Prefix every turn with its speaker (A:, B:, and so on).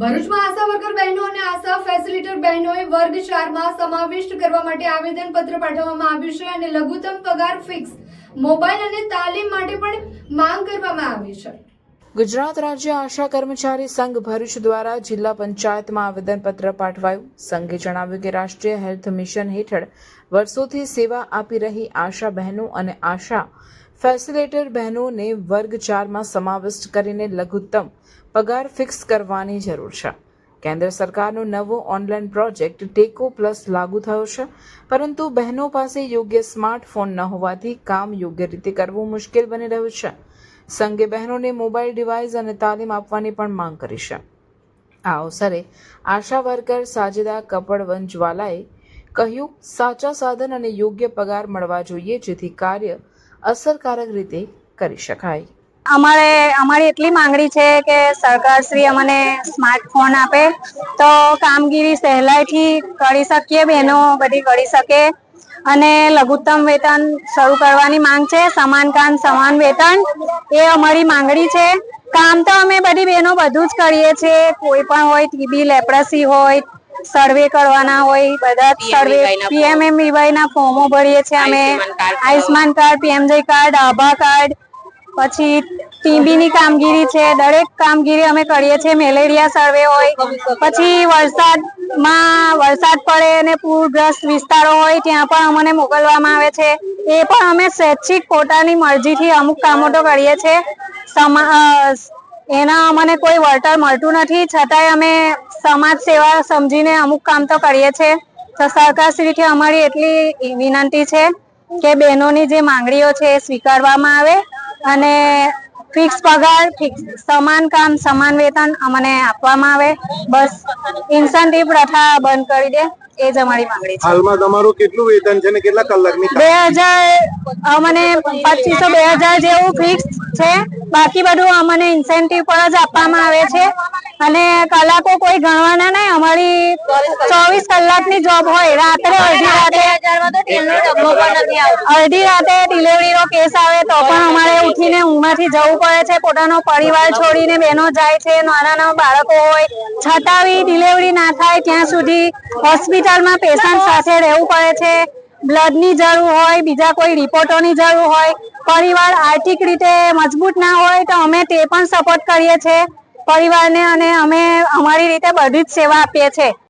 A: ભરૂચમાં આશા વર્કર બહેનો અને આશા ફેસિલિટર બહેનોએ વર્ગ ચારમાં સમાવિષ્ટ કરવા માટે આવેદન પત્ર પાઠવવામાં આવ્યું છે અને લઘુત્તમ પગાર ફિક્સ મોબાઈલ અને તાલીમ માટે પણ માંગ કરવામાં આવી છે.
B: ગુજરાત રાજ્ય આશા કર્મચારી સંઘ ભરૂચ દ્વારા જિલ્લા પંચાયતમાં આવેદનપત્ર પાઠવાયું. સંઘે જણાવ્યું કે રાષ્ટ્રીય હેલ્થ મિશન હેઠળ વર્ષોથી સેવા આપી રહી આશા બહેનો અને આશા ફેસિલેટર બહેનોને વર્ગ ચારમાં સમાવિષ્ટ કરીને લઘુત્તમ પગાર ફિક્સ કરવાની જરૂર છે. કેન્દ્ર સરકારનો નવો ઓનલાઈન પ્રોજેક્ટ ટેકો પ્લસ લાગુ થયો છે, પરંતુ બહેનો પાસે યોગ્ય સ્માર્ટફોન ન હોવાથી કામ યોગ્ય રીતે કરવું મુશ્કેલ બની રહ્યું છે. સંઘે બહેનોને મોબાઈલ ડિવાઇસ અને તાલીમ આપવાની પણ માંગ કરી છે. આ અવસરે આશા વર્કર સાજેદા કપડવંજવાલાએ કહ્યું, સાચા સાધન અને યોગ્ય પગાર મળવા જોઈએ, જેથી કાર્ય અસરકારક રીતે કરી શકાય.
C: અમારે, અમારી એટલી માંગણી છે કે સરકારશ્રી અમને સ્માર્ટફોન આપે તો કામગીરી સહેલાઈથી કરી શકીએ, બહેનો બધી કરી શકે. અને લઘુત્તમ વેતન શરૂ કરવાની માંગ છે, સમાન કામ, સમાન વેતન, એ અમારી માંગણી છે. કામ તો અમે બધી બહેનો બધું જ કરીએ છીએ. કોઈ પણ હોય ટીબી લેપ્રસી હોય સર્વે કરવાના હોય બધા સર્વે પીએમએમવીવાય ના ફોર્મો ભરીએ છીએ અમે. Ayushman card PMJAY card Abha card પછી ટીબીની કામગીરી છે. દરેક કામગીરી અમે કરીએ છીએ. મેલેરિયા સર્વે હોય પછી વરસાદમાં વરસાદ પડે અને પૂરગ્રસ્ત વિસ્તારો હોય ત્યાં પણ અમને મોકલવામાં આવે છે. એ પણ અમે સ્વૈચ્છિક પોતાની મરજીથી અમુક કામો તો કરીએ છીએ. એના અમને કોઈ વળતર મળતું નથી. છતાંય અમે સમાજ સેવા સમજીને અમુક કામ તો કરીએ છીએ. તો સરકારશ્રીથી અમારી એટલી વિનંતી છે કે બહેનોની જે માંગણીઓ છે એ સ્વીકારવામાં આવે અને ફિક્સ પગાર ફિક્સ સમાન કામ સમાન વેતન અમને આપવામાં આવે. બસ ઇન્સેન્ટિવ પ્રથા બંધ કરી દે એ જ અમારી માંગણી છે.
D: હાલમાં તમારું કેટલું વેતન છે ને કેટલા કલાકની
C: બે હજાર અમને પચીસો બે હજાર જેવું ફિક્સ છે. બાકી બધું અમને ઇન્સેન્ટિવ પર જ આપવામાં આવે છે. અને કલાકો કોઈ ગણવાના નહીં. અમારી ચોવીસ કલાકની જોબ હોય. રાત્રે અડધી રાતે અડધી રાતે ડિલિવરીનો કેસ આવે તો પણ અમારે ઉઠીને ઊંઘમાંથી જવું પડે છે. પોતાનો પરિવાર છોડીને બહેનો જાય છે. નાના નાના બાળકો હોય. છતાં ડિલિવરી ના થાય ત્યાં સુધી હોસ્પિટલમાં પેશન્ટ સાથે રહેવું પડે છે. બ્લડની જરૂર હોય, બીજા કોઈ રિપોર્ટોની જરૂર હોય, પરિવાર આર્થિક રીતે મજબૂત ના હોય તો અમે તે પણ સપોર્ટ કરીએ છીએ. પરિવારને અને અમે અમારી રીતે બધી જ સેવા આપીએ છીએ.